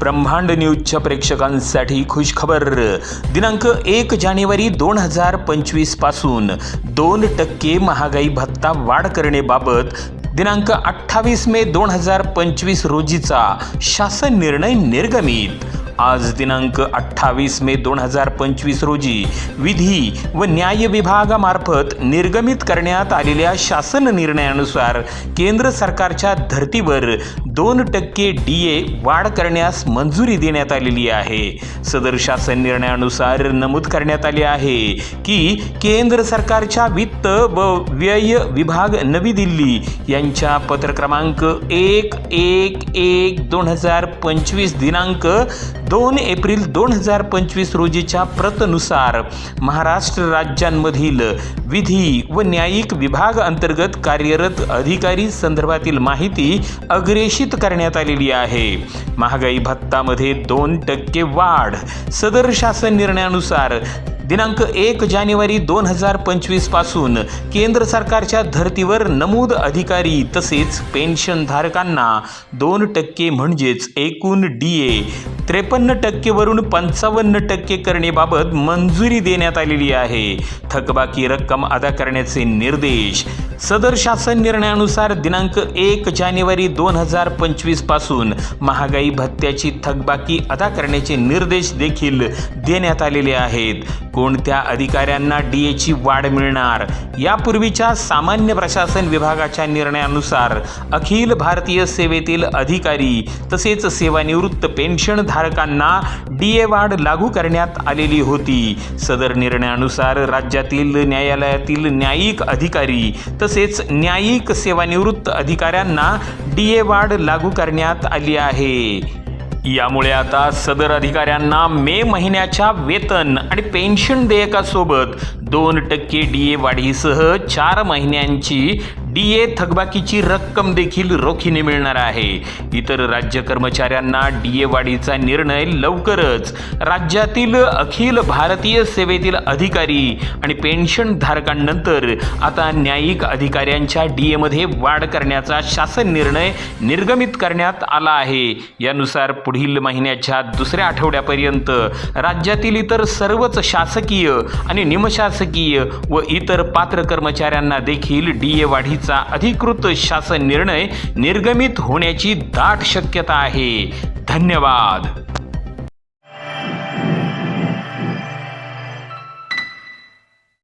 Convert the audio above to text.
ब्रह्मांड न्यूजच्या प्रेक्षकांसाठी खुशखबर. दिनांक एक जानेवारी दोन हजार पंचवीसपासून दोन टक्के महागाई भत्ता वाढ करण्याबाबत दिनांक अठ्ठावीस मे दोन हजार पंचवीस रोजीचा शासन निर्णय निर्गमित. आज दिनांक अठ्ठावीस मे दोन हजार पंचवीस रोजी विधी व न्याय विभागामार्फत निर्गमित करण्यात आलेल्या शासन निर्णयानुसार केंद्र सरकारच्या धर्तीवर दोन टक्के डी ए वाढ करण्यास मंजुरी देण्यात आलेली आहे. सदर शासन निर्णयानुसार नमूद करण्यात आले आहे की केंद्र सरकारच्या वित्त व व्यय विभाग नवी दिल्ली यांच्या पत्र क्रमांक एक एक एक दोन हजार पंचवीस दिनांक दोन एप्रिल दोन हजार पंचवीस रोजीच्या प्रतनुसार महाराष्ट्र राज्यांमधील विधी व न्यायिक विभाग अंतर्गत कार्यरत अधिकारी संदर्भातील माहिती अग्रेषित करण्यात आलेली आहे. महागाई भत्तामध्ये दोन टक्के वाढ. सदर शासन निर्णयानुसार दिनांक एक जानेवारी दोन हजार पंचवीसपासून केंद्र सरकारच्या धर्तीवर नमूद अधिकारी तसेच पेन्शनधारकांना दोन टक्के म्हणजेच एकूण डी ए त्रेपन्न टक्केवरून पंचावन्न टक्के करणेबाबत मंजुरी देण्यात आलेली आहे. थकबाकी रक्कम अदा करण्याचे निर्देश. सदर शासन निर्णयानुसार दिनांक एक जानेवारी दोन हजार पंचवीसपासून महागाई भत्त्याची थकबाकी अदा करण्याचे निर्देश देखील देण्यात आलेले आहेत. कोणत्या अधिकाऱ्यांना डी एची वाढ मिळणार? यापूर्वीच्या सामान्य प्रशासन विभागाच्या निर्णयानुसार अखिल भारतीय सेवेतील अधिकारी तसेच सेवानिवृत्त पेन्शन धारकांना डी ए वाढ लागू करण्यात आलेली होती. सदर निर्णयानुसार राज्यातील न्यायालयातील न्यायिक अधिकारी तसेच न्यायिक सेवानिवृत्त अधिकाऱ्यांना डी ए वाढ लागू करण्यात आली आहे. यामुळे आता सदर अधिकाऱ्यांना मे महिन्याच्या वेतन आणि पेन्शन देयकासोबत दोन टक्के डी ए वाढीसह चार महिन्यांची डी ए थकबाकीची रक्कम देखील रोखीने मिळणार आहे. इतर राज्य कर्मचाऱ्यांना डी ए वाढीचा निर्णय लवकरच. राज्यातील अखिल भारतीय सेवेतील अधिकारी आणि पेन्शन धारकांनंतर आता न्यायिक अधिकाऱ्यांच्या डी एमध्ये वाढ करण्याचा शासन निर्णय निर्गमित करण्यात आला आहे. यानुसार पुढील महिन्याच्या दुसऱ्या आठवड्यापर्यंत राज्यातील इतर सर्वच शासकीय आणि निमशासकीय शासकीय व इतर पात्र कर्मचाऱ्यांना देखील डी ए वाढीचा अधिकृत शासन निर्णय निर्गमित होण्याची दाट शक्यता आहे. धन्यवाद.